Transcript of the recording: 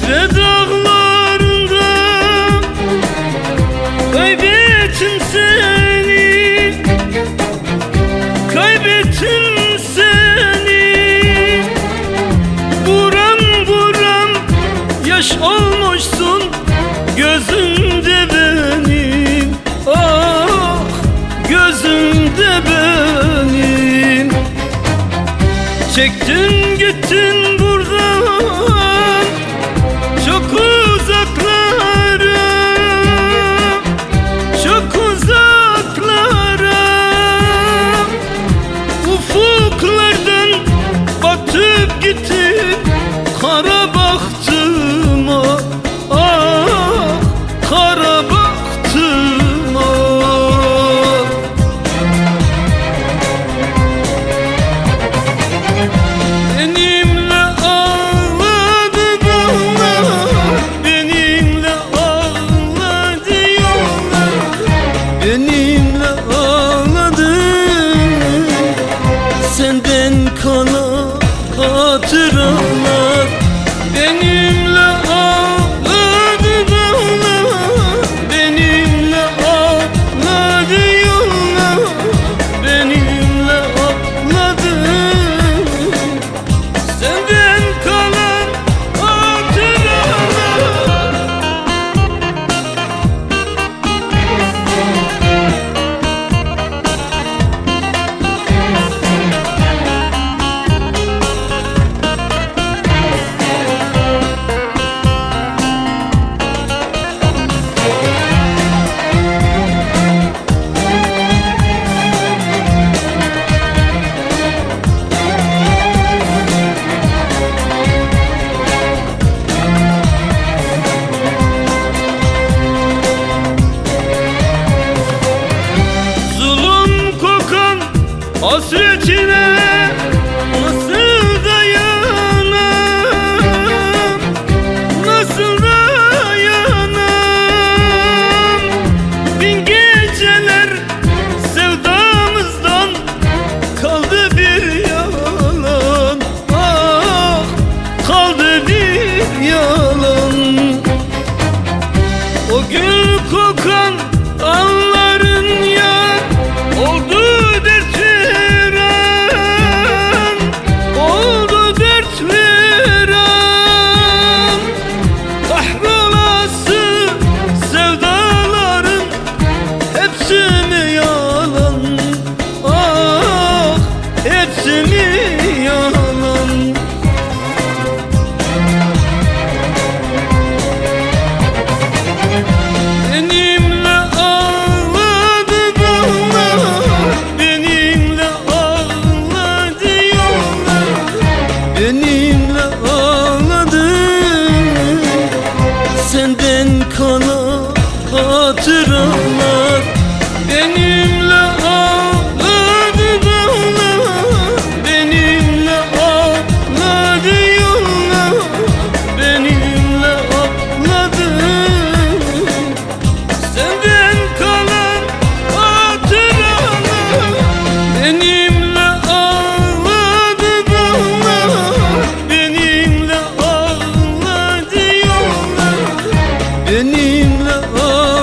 Hasret dağlarında Kaybettim seni. Kaybettim hasretine benimle ol